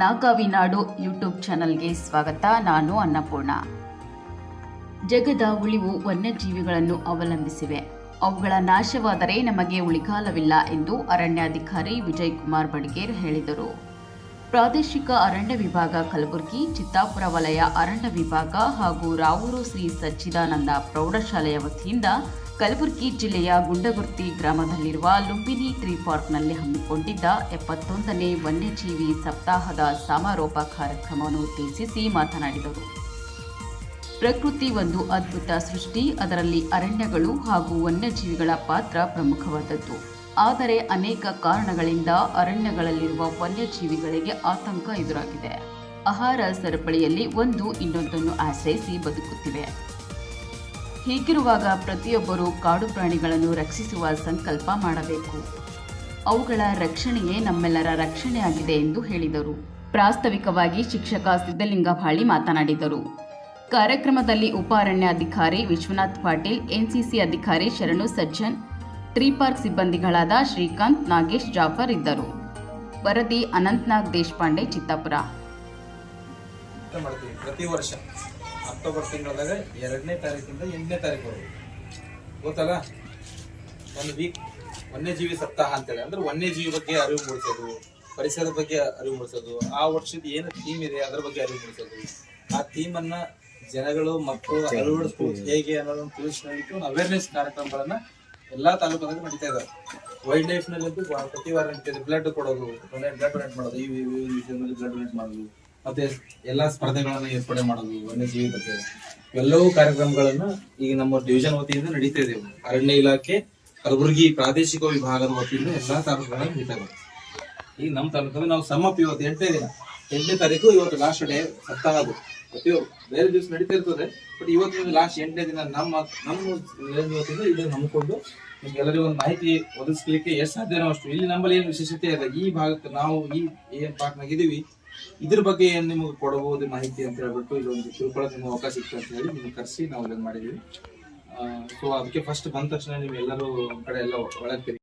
ನಾಗಾವಿ ನಾಡು YouTube ಚಾನಲ್ಗೆ ಸ್ವಾಗತ. ನಾನು ಅನ್ನಪೂರ್ಣ. ಜಗದ ಉಳಿವು ವನ್ಯಜೀವಿಗಳನ್ನು ಅವಲಂಬಿಸಿವೆ. ಅವುಗಳ ನಾಶವಾದರೆ ನಮಗೆ ಉಳಿಗಾಲವಿಲ್ಲ ಎಂದು ಅರಣ್ಯಾಧಿಕಾರಿ ವಿಜಯ್ ಕುಮಾರ್ ಬಡ್ಗೇರ್ ಹೇಳಿದರು. ಪ್ರಾದೇಶಿಕ ಅರಣ್ಯ ವಿಭಾಗ ಕಲಬುರಗಿ, ಚಿತ್ತಾಪುರ ವಲಯ ಅರಣ್ಯ ವಿಭಾಗ ಹಾಗೂ ರಾವೂರು ಶ್ರೀ ಸಚ್ಚಿದಾನಂದ ಪ್ರೌಢಶಾಲೆಯ ವತಿಯಿಂದ ಕಲಬುರಗಿ ಜಿಲ್ಲೆಯ ಗುಂಡಗುರ್ತಿ ಗ್ರಾಮದಲ್ಲಿರುವ ಲುಂಬಿನಿ ಟ್ರೀ ಪಾರ್ಕ್ನಲ್ಲಿ ಹಮ್ಮಿಕೊಂಡಿದ್ದ ಎಪ್ಪತ್ತೊಂದನೇ ವನ್ಯಜೀವಿ ಸಪ್ತಾಹದ ಸಮಾರೋಪ ಕಾರ್ಯಕ್ರಮವನ್ನು ಉದ್ದೇಶಿಸಿ ಮಾತನಾಡಿದರು. ಪ್ರಕೃತಿ ಒಂದು ಅದ್ಭುತ ಸೃಷ್ಟಿ, ಅದರಲ್ಲಿ ಅರಣ್ಯಗಳು ಹಾಗೂ ವನ್ಯಜೀವಿಗಳ ಪಾತ್ರ ಪ್ರಮುಖವಾದದ್ದು. ಆದರೆ ಅನೇಕ ಕಾರಣಗಳಿಂದ ಅರಣ್ಯಗಳಲ್ಲಿರುವ ವನ್ಯಜೀವಿಗಳಿಗೆ ಆತಂಕ ಎದುರಾಗಿದೆ. ಆಹಾರ ಸರಪಳಿಯಲ್ಲಿ ಒಂದು ಇನ್ನೊಂದನ್ನು ಆಶ್ರಯಿಸಿ ಬದುಕುತ್ತಿವೆ. ಹೀಗಿರುವಾಗ ಪ್ರತಿಯೊಬ್ಬರೂ ಕಾಡು ಪ್ರಾಣಿಗಳನ್ನು ರಕ್ಷಿಸುವ ಸಂಕಲ್ಪ ಮಾಡಬೇಕು. ಅವುಗಳ ರಕ್ಷಣೆಯೇ ನಮ್ಮೆಲ್ಲರ ರಕ್ಷಣೆಯಾಗಿದೆ ಎಂದು ಹೇಳಿದರು. ಪ್ರಾಸ್ತಾವಿಕವಾಗಿ ಶಿಕ್ಷಕ ಸಿದ್ದಲಿಂಗ ಭಾಳಿ ಮಾತನಾಡಿದರು. ಕಾರ್ಯಕ್ರಮದಲ್ಲಿ ಉಪ ಅರಣ್ಯಾಧಿಕಾರಿ ವಿಶ್ವನಾಥ್ ಪಾಟೀಲ್, ಎನ್ಸಿಸಿ ಅಧಿಕಾರಿ ಶರಣು ಸಜ್ಜನ್, ಟ್ರೀ ಪಾರ್ಕ್ ಸಿಬ್ಬಂದಿಗಳಾದ ಶ್ರೀಕಾಂತ್ ನಾಗೇಶ್ ಜಾಫರ್ ಇದ್ದರು. ವರದಿ ಅನಂತ್ನಾಗ್ ದೇಶಪಾಂಡೆ, ಚಿತ್ತಾಪುರ. ಅಂತ ಮಾಡ್ತೀವಿ ಪ್ರತಿ ವರ್ಷ ಅಕ್ಟೋಬರ್ ತಿಂಗಳದಾಗ ಎರಡನೇ ತಾರೀಕಿಂದ ಎಂಟನೇ ತಾರೀಕು ಗೊತ್ತಲ್ಲ ಒಂದು ವೀಕ್ ವನ್ಯಜೀವಿ ಸಪ್ತಾಹ ಅಂತೇಳಿ ಅಂದ್ರೆ ವನ್ಯಜೀವಿ ಬಗ್ಗೆ ಅರಿವು ಮೂಡಿಸೋದು ಪರಿಸರದ ಬಗ್ಗೆ ಅರಿವು ಮೂಡಿಸೋದು ಆ ವರ್ಷದ ಏನು ಥೀಮ್ ಇದೆ ಅದ್ರ ಬಗ್ಗೆ ಅರಿವು ಮೂಡಿಸೋದು ಆ ಥೀಮ್ ಅನ್ನ ಜನಗಳು ಮಕ್ಕಳು ಅಳವಡಿಸ್ಬೋದು ಹೇಗೆ ಅನ್ನೋದನ್ನು ತಿಳಿಸ್ಕೊಂಡಿಟ್ಟು ಒಂದು ಅವೇರ್ನೆಸ್ ಕಾರ್ಯಕ್ರಮಗಳನ್ನ ಎಲ್ಲಾ ತಾಲೂಕಿನಲ್ಲಿ ನಡೀತಾ ಇದ್ದಾರೆ ವೈಲ್ಡ್ ಲೈಫ್ನಲ್ಲಿ ಪ್ರತಿ ವಾರ ನಡೀತಿದೆ ಬ್ಲಡ್ ಕೊಡೋದು ಬ್ಲಡ್ ಡೊನೇಟ್ ಮಾಡೋದು ಈ ವಿಷಯದಲ್ಲಿ ಬ್ಲಡ್ ಡೊನೇಟ್ ಮಾಡೋದು ಮತ್ತೆ ಎಲ್ಲಾ ಸ್ಪರ್ಧೆಗಳನ್ನ ಏರ್ಪಡೆ ಮಾಡೋದು, ವನ್ಯಜೀವಿ ಬಗ್ಗೆ ಎಲ್ಲವೂ ಕಾರ್ಯಕ್ರಮಗಳನ್ನ ಈಗ ನಮ್ಮ ಡಿವಿಷನ್ ವತಿಯಿಂದ ನಡೀತಾ ಇದೆ. ಅರಣ್ಯ ಇಲಾಖೆ, ಕಲಬುರಗಿ ಪ್ರಾದೇಶಿಕ ವಿಭಾಗದ ವತಿಯಿಂದ ಎಲ್ಲಾ ತಾಲೂಕುಗಳಲ್ಲಿ ನಡೀತಾ ಇದೆ. ಈಗ ನಮ್ಮ ತಾಲೂಕಲ್ಲಿ ನಾವು ಸಮ್ಮಪ್ ಇವತ್ತು ಎಂಟನೇ ದಿನ. ಎಂಟನೇ ತಾರೀಕು ಇವತ್ತು ಲಾಸ್ಟ್ ಡೇ ಸಪ್ತಾಹ ಅದು. ಬೇರೆ ದಿವಸ ನಡೀತಾ ಇರ್ತದೆ ಬಟ್ ಇವತ್ತು ಲಾಸ್ಟ್ ಎಂಟನೇ ದಿನ. ನಮ್ಮ ನಮ್ಮ ವತಿಯಿಂದ ಇದನ್ನು ನಂಬಿಕೊಂಡು ನಿಮ್ಗೆಲ್ಲರಿಗೂ ಒಂದು ಮಾಹಿತಿ ಒದಗಿಸ್ಲಿಕ್ಕೆ ಎಷ್ಟು ಸಾಧ್ಯನೋ ಅಷ್ಟು ಇಲ್ಲಿ ನಮ್ಮಲ್ಲಿ ಏನು ವಿಶೇಷತೆ ಇದೆ ಈ ಭಾಗಕ್ಕೆ ನಾವು ಈ ಏನ್ ಪಾರ್ಟ್ನಾಗಿದ್ದೀವಿ ಇದ್ರ ಬಗ್ಗೆ ಏನ್ ನಿಮಗೆ ಕೊಡಬಹುದು ಮಾಹಿತಿ ಅಂತ ಹೇಳ್ಬಿಟ್ಟು ಇದೊಂದು ತಿಳ್ಕೊಳ್ಳೋಕೆ ನಿಮ್ಗೆ ಅವಕಾಶ ಇತ್ತು ಅಂತ ಹೇಳಿ ನಿಮ್ಗೆ ಕರೆಸಿ ನಾವು ಇದನ್ನ ಮಾಡಿದೀವಿ ಸೊ ಅದಕ್ಕೆ ಫಸ್ಟ್ ಬಂದ ತಕ್ಷಣ ನೀವು ಎಲ್ಲರೂ ಕಡೆ ಎಲ್ಲ ಒಳಗೆ